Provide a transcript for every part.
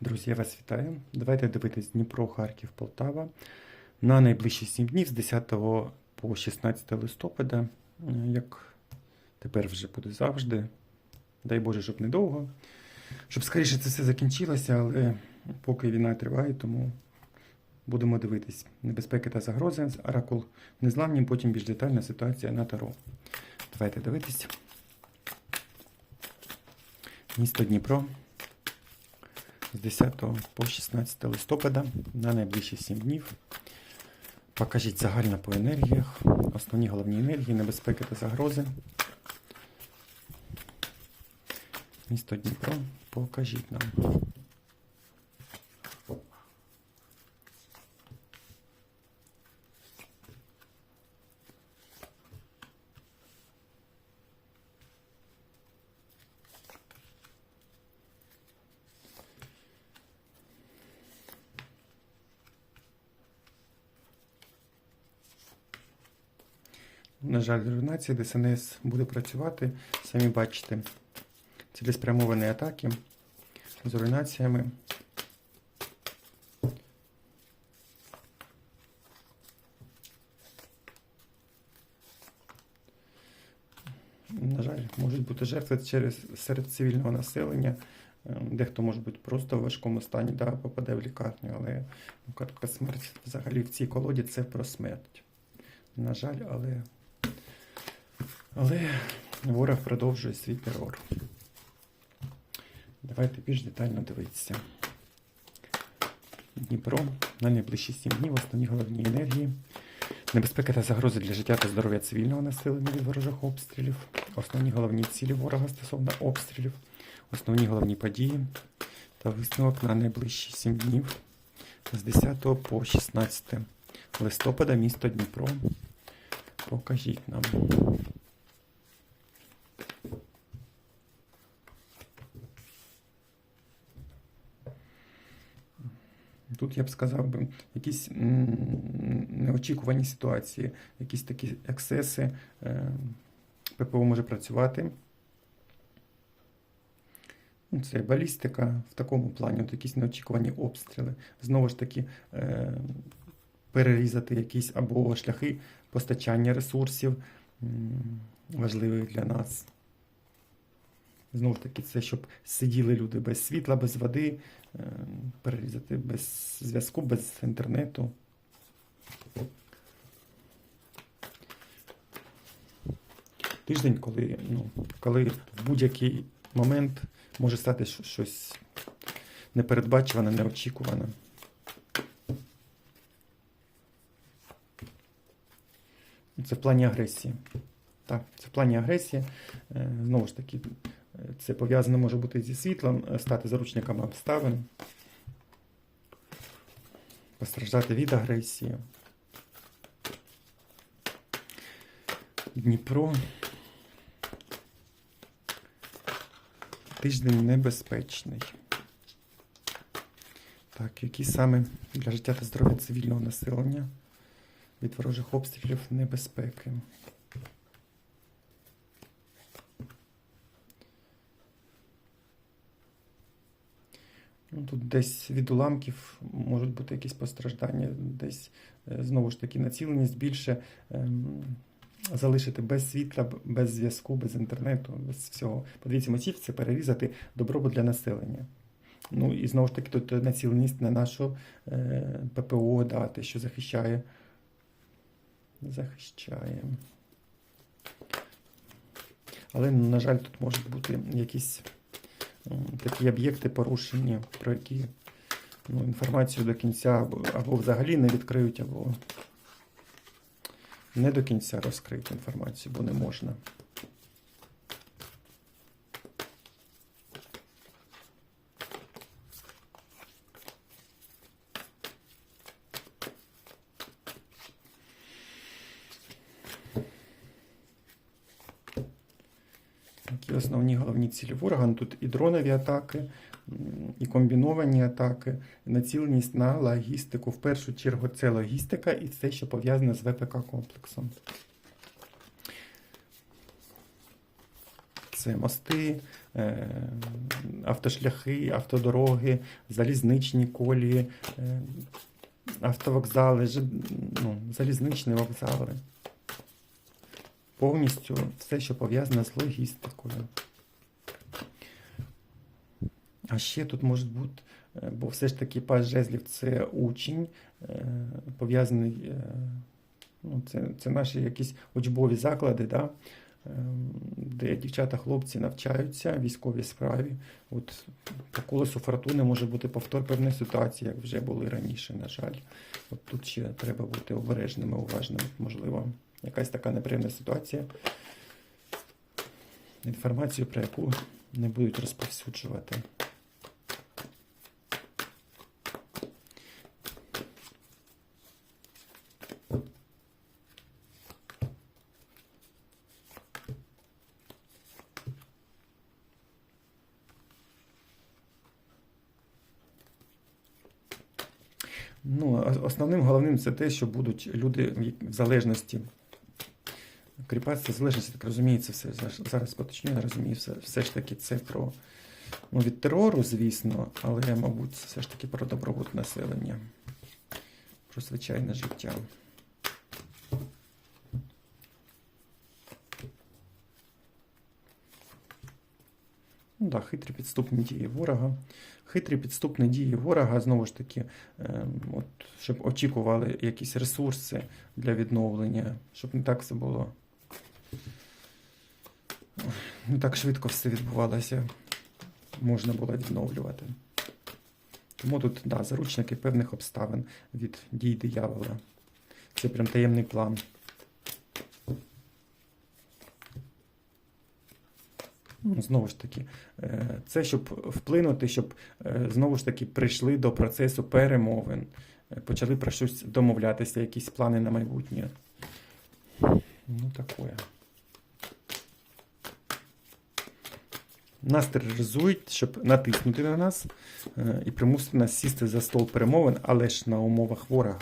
Друзі, я вас вітаю. Давайте дивитись Дніпро, Харків, Полтава на найближчі 7 днів з 10 по 16 листопада, е, як тепер вже буде завжди. Дай Боже, щоб недовго. Щоб скоріше це все закінчилося, але поки війна триває, тому будемо дивитись. Небезпеки та загрози. Оракул незламні, потім більш детальна ситуація на Таро. Давайте дивитись. Місто Дніпро з 10 по 16 листопада на найближчі 7 днів. Покажіть загально по енергіях, основні головні енергії, небезпеки та загрози. Місто Дніпро, покажіть нам. На жаль, руйнації ДСНС буде працювати. Самі бачите, цілеспрямовані атаки з руйнаціями. На жаль, можуть бути жертви через серед цивільного населення. Е, Дехто може бути просто в важкому стані, да, попаде в лікарню, але ну, смерть взагалі в цій колоді це про смерть. На жаль, але але ворог продовжує свій терор. Давайте більш детально дивитися. Дніпро на найближчі 7 днів основні головні енергії. Небезпека та загрози для життя та здоров'я цивільного населення від ворожих обстрілів. Основні головні цілі ворога стосовно обстрілів. Основні головні події та висновок на найближчі 7 днів з 10 по 16 листопада місто Дніпро. Покажіть нам. Тут я б сказав би якісь неочікувані ситуації, якісь такі ексеси. е, ППО може працювати. Ну, Це балістика в такому плані, от якісь неочікувані обстріли. Знову ж таки, е, перерізати якісь або шляхи постачання ресурсів, важливих для нас. Знову ж таки, це щоб сиділи люди без світла, без води, е, перерізати без зв'язку, без інтернету. Тиждень, коли, ну, коли в будь-який момент може стати щось непередбачуване, неочікуване. Це в плані агресії. Так, це в плані агресії. Е, Знову ж таки, це пов'язано може бути зі світлом, е, стати заручниками обставин, постраждати від агресії. Дніпро. Тиждень небезпечний. Так, які саме для життя та здоров'я цивільного населення від ворожих обстрілів небезпеки. Тут десь від уламків можуть бути якісь постраждання, десь е, знову ж таки націленість більше ем, залишити без світла, без зв'язку, без інтернету, без всього. Подивіться, мотив це перерізати добробут для населення. Ну і знову ж таки, тут націленість на нашу е, ППО, да, те, що захищає. Захищає. Але, на жаль, тут можуть бути якісь такі об'єкти порушені, про які ну, інформацію до кінця або, взагалі не відкриють, або не до кінця розкрити інформацію, бо не можна. Які основні головні цілі ворога? Тут і дронові атаки, і комбіновані атаки, і націленість на логістику. В першу чергу це логістика і все, що пов'язане з ВПК комплексом. Це мости, е, автошляхи, автодороги, залізничні колії, е, автовокзали, ну, залізничні вокзали. Повністю все, що пов'язане з логістикою. А ще тут може бути, е, бо все ж таки пас жезлів це учень, е, пов'язаний, е, ну, це, це наші якісь учбові заклади, да? де дівчата, хлопці навчаються військовій справі. От по колесу фортуни може бути повтор певної ситуації, як вже були раніше, на жаль. От тут ще треба бути обережними, уважними, можливо, якась така неприємна ситуація. Інформацію, про яку не будуть розповсюджувати. Ну, основним головним це те, що будуть люди в як- в залежності. Залежності, так розумію, все зараз- зараз поточню, я розумію, все, все ж таки це про ну, від терору, звісно, але, мабуть, це все ж таки про добробут населення, про звичайне життя. Ну, да, хитрі підступні дії ворога. Хитрі підступні дії ворога, знову ж таки, ем, от, щоб очікували якісь ресурси для відновлення, щоб не так все було. Не так швидко все відбувалося, можна було відновлювати. Тому тут, да, заручники певних обставин від дій диявола. Це прям таємний план. Ну, Знову ж таки, е, це щоб вплинути, щоб е, знову ж таки прийшли до процесу перемовин, е, почали про щось домовлятися, якісь плани на майбутнє. Ну, таке. Нас тероризують, щоб натиснути на нас е, і примусити нас сісти за стол перемовин, але ж на умовах ворога.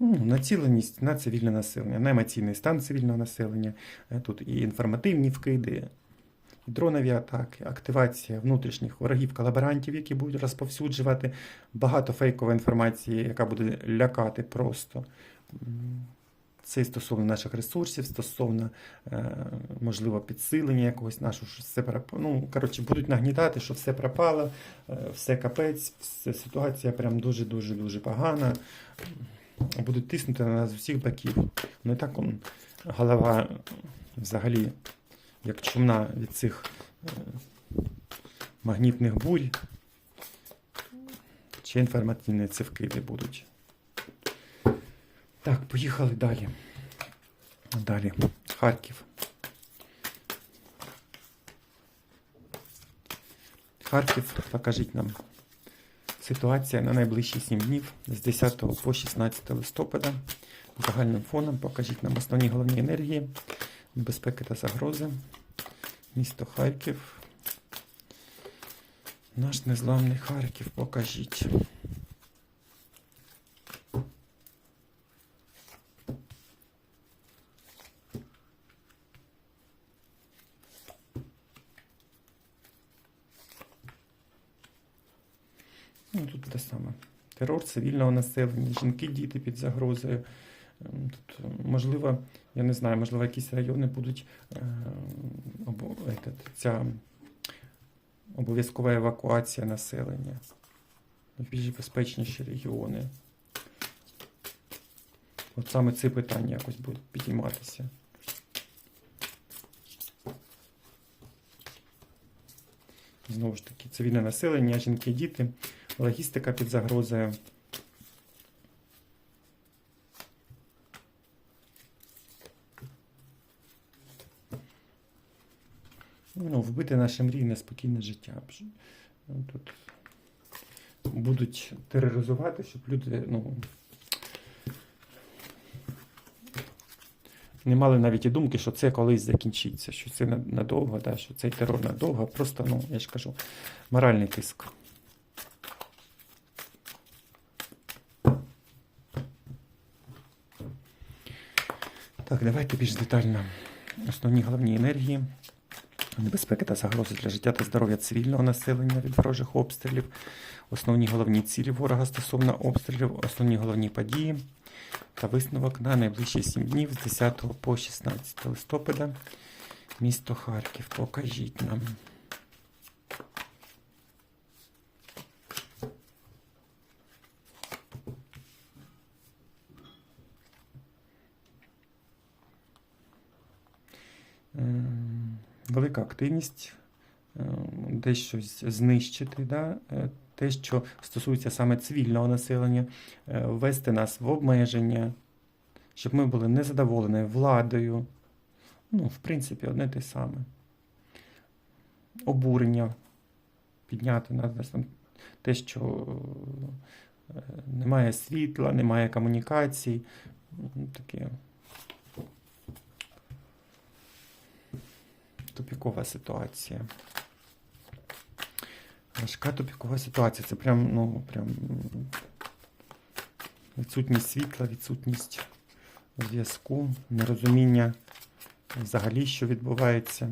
Ну, Націленість на цивільне населення, на емоційний стан цивільного населення. Е, Тут і інформативні вкиди, дронові атаки, активація внутрішніх ворогів, колаборантів, які будуть розповсюджувати багато фейкової інформації, яка буде лякати просто. Це стосовно наших ресурсів, стосовно, е, можливо, підсилення якогось нашого, що все пропало. Ну, коротше, будуть нагнітати, що все пропало, е, все капець, все, ситуація прям дуже-дуже дуже погана будуть тиснути на нас з усіх боків. Ну і так он, голова взагалі, як чумна від цих е, магнітних бурь. Чи інформаційні ці вкиди будуть. Так, поїхали далі. Далі. Харків. Харків, покажіть нам Ситуація на найближчі 7 днів з 10 по 16 листопада. Загальним фоном покажіть нам основні головні енергії, небезпеки та загрози. Місто Харків. Наш незламний Харків покажіть. Ну, тут те саме. Терор цивільного населення, жінки, діти під загрозою. Ем, Тут, е, можливо, я не знаю, можливо, якісь райони будуть е, этот, ця обов'язкова евакуація населення. Більш безпечніші регіони. От саме ці питання якось будуть підійматися. Знову ж таки, цивільне населення, жінки, діти, логістика під загрозою. ну, вбити наше мрійне спокійне життя. Ну, тут будуть тероризувати, щоб люди ну, не мали навіть і думки, що це колись закінчиться, що це надовго, да, що цей терор надовго, просто, ну, я ж кажу, моральний тиск. Так, давайте більш детально. Основні головні енергії небезпеки та загрози для життя та здоров'я цивільного населення від ворожих обстрілів, основні головні цілі ворога стосовно обстрілів, основні головні події та висновок на найближчі 7 днів з 10 по 16 листопада. Місто Харків. Покажіть нам. Велика активність, ем, десь щось знищити, да? е, те, що стосується саме цивільного населення, е, ввести нас в обмеження, щоб ми були незадоволені владою. Ну, в принципі, одне те саме. Обурення підняти на те, що е, немає світла, немає комунікацій. Таке тупікова ситуація. Важка тупікова ситуація. Це прям, ну, прям відсутність світла, відсутність зв'язку, нерозуміння взагалі, що відбувається.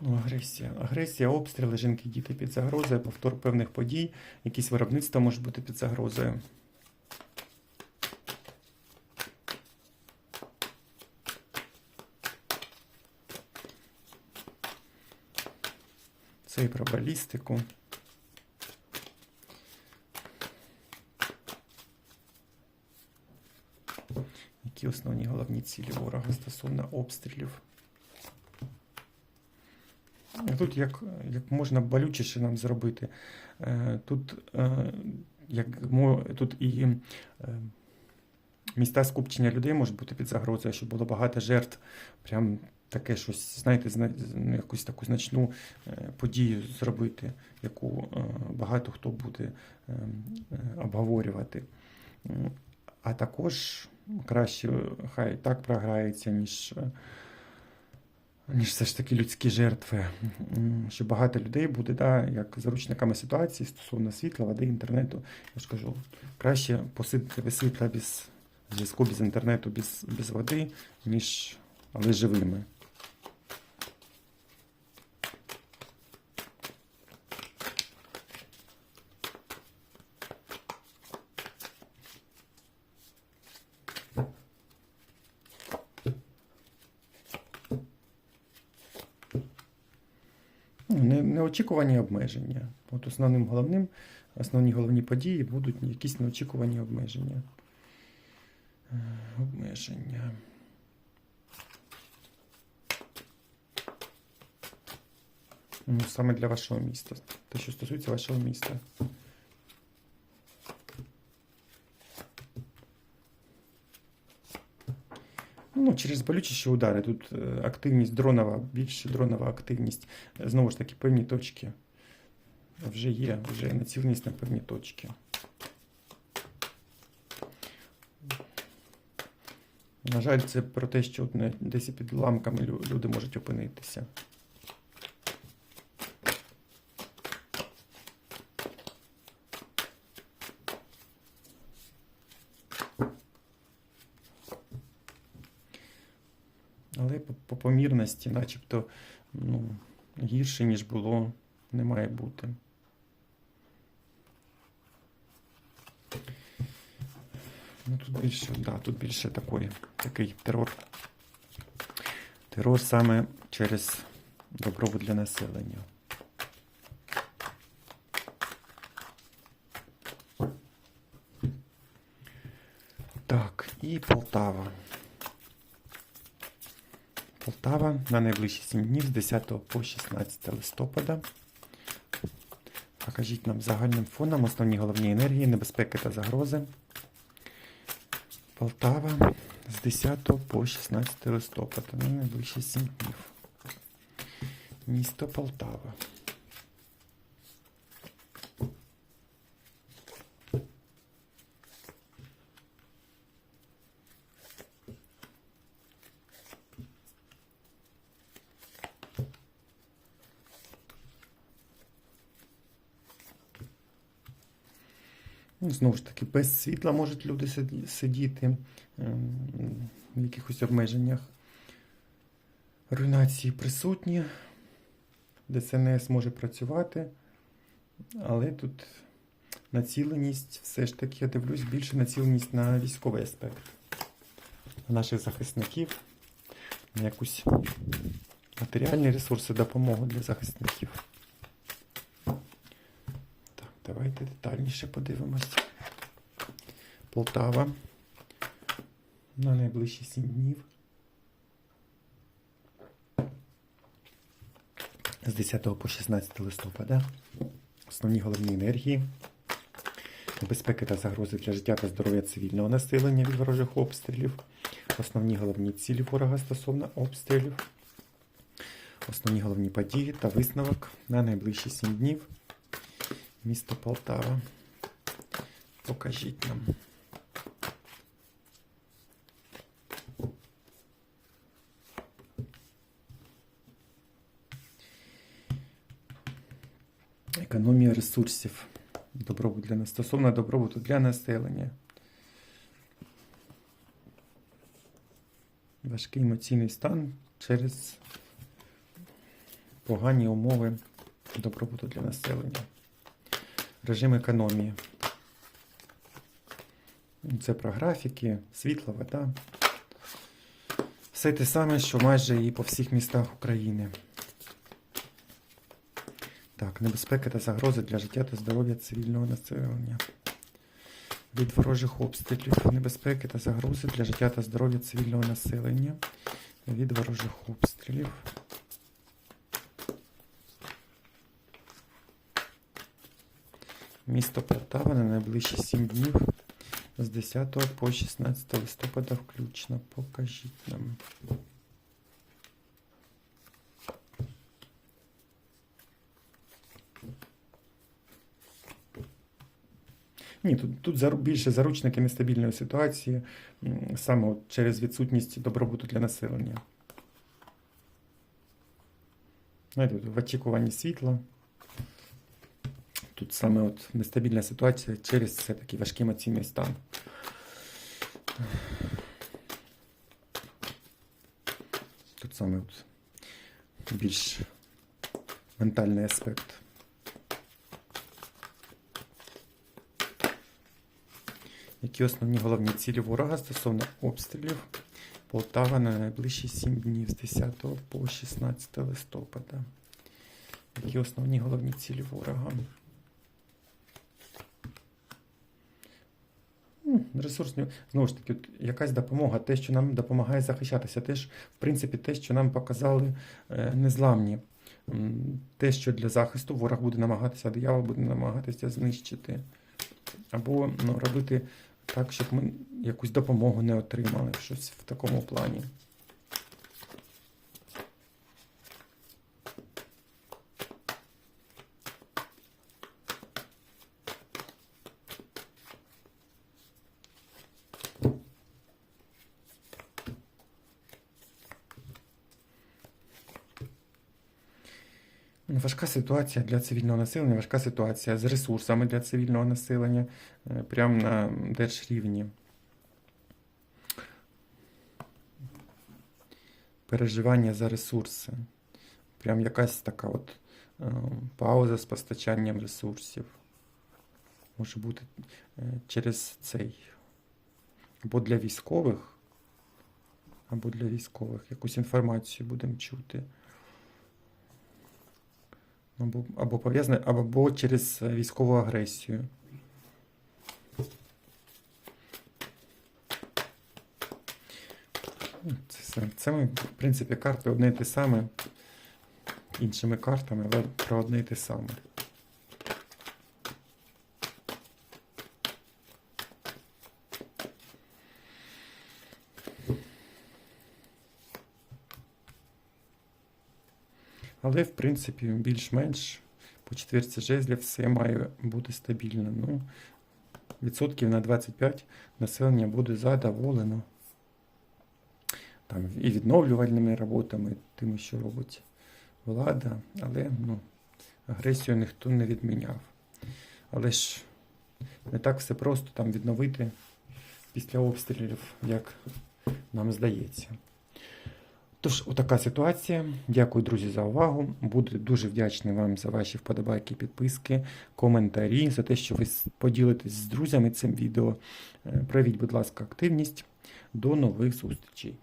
Ну, агресія. Агресія, обстріли, жінки, діти під загрозою, повтор певних подій, якісь виробництва можуть бути під загрозою. Це і про балістику. Які основні головні цілі ворога стосовно обстрілів? Тут як, як можна болючіше нам зробити. Е, Тут, е, як, тут і е, міста скупчення людей можуть бути під загрозою, щоб було багато жертв. Прям таке щось, знаєте, зна- якусь таку значну подію зробити, яку багато хто буде обговорювати. А також краще хай так програється, ніж. Ніж все ж таки людські жертви. Що багато людей буде, да, як заручниками ситуації стосовно світла, води, інтернету. Я ж кажу, краще посидити без світла, без зв'язку, без інтернету, без, без води, ніж але живими. Неочікувані обмеження. От основним головним, основні головні події будуть якісь неочікувані обмеження. Е, Обмеження. Ну, саме для вашого міста. Те, що стосується вашого міста. Ну, через болючіші удари. Тут е, активність дронова, більш дронова активність. Е, Знову ж таки, певні точки вже є, вже є націленість на певні точки. На жаль, це про те, що десь під ламками люди можуть опинитися. Але по, по помірності, начебто, ну, гірше, ніж було, не має бути. Ну, тут більше, да, тут більше такої, такий терор. Терор саме через добробут для населення. Так, і Полтава. Полтава на найближчі 7 днів з 10 по 16 листопада. Покажіть нам загальним фоном основні головні енергії, небезпеки та загрози. Полтава з 10 по 16 листопада на найближчі 7 днів. Місто Полтава. Знову ж таки, без світла можуть люди сидіти ем, в якихось обмеженнях. Руйнації присутні. ДСНС може працювати, але тут націленість, все ж таки, я дивлюсь, більше націленість на військовий аспект. На наших захисників, на якусь матеріальні ресурси, допомогу для захисників. Так, давайте детальніше подивимось. Полтава на найближчі 7 днів. З 10 по 16 листопада. Основні головні енергії. Небезпеки та загрози для життя та здоров'я цивільного населення від ворожих обстрілів. Основні головні цілі ворога стосовно обстрілів. Основні головні події та висновок на найближчі 7 днів. Місто Полтава. Покажіть нам. Економія ресурсів. Добробут для нас. Стосовно добробуту для населення. Важкий емоційний стан через погані умови добробуту для населення. Режим економії. Це про графіки, світло, вода. Все те саме, що майже і по всіх містах України. Так, небезпеки та загрози для життя та здоров'я цивільного населення. Від ворожих обстрілів. Небезпеки та загрози для життя та здоров'я цивільного населення. Від ворожих обстрілів. Місто Полтава на найближчі 7 днів з 10 по 16 листопада включно. Покажіть нам. Ні, тут, тут більше заручники нестабільної ситуації, саме через відсутність добробуту для населення. Знаєте, в очікуванні світла. Тут саме от нестабільна ситуація через це такий важкий емоційний стан. Тут саме от більш ментальний аспект. Які основні головні цілі ворога стосовно обстрілів Полтава на найближчі 7 днів з 10 по 16 листопада? Які основні головні цілі ворога? Ресурсні, знову ж таки, якась допомога, те, що нам допомагає захищатися, теж, в принципі, те, що нам показали е, незламні. Те, що для захисту ворог буде намагатися, диявол буде намагатися знищити. Або ну, робити так, щоб ми якусь допомогу не отримали, щось в такому плані. Важка ситуація для цивільного населення, важка ситуація з ресурсами для цивільного населення е, прямо на держрівні. Переживання за ресурси. Прям якась така от е, пауза з постачанням ресурсів. Може бути е, через цей. Або для військових, або для військових. Якусь інформацію будемо чути. Або, або пов'язане, або через е, військову агресію. Це, це ми, в принципі, карти одне і те саме, іншими картами, але про одне і те саме. Але, в принципі, більш-менш по четвірці жезлів все має бути стабільно. Ну, відсотків на 25 населення буде задоволено. Там, і відновлювальними роботами, тим, що робить влада, але ну, агресію ніхто не відміняв. Але ж не так все просто там відновити після обстрілів, як нам здається. Тож, отака ситуація. Дякую, друзі, за увагу. Буду дуже вдячний вам за ваші вподобайки, підписки, коментарі, за те, що ви поділитесь з друзями цим відео. Е, Проявіть, будь ласка, активність. До нових зустрічей.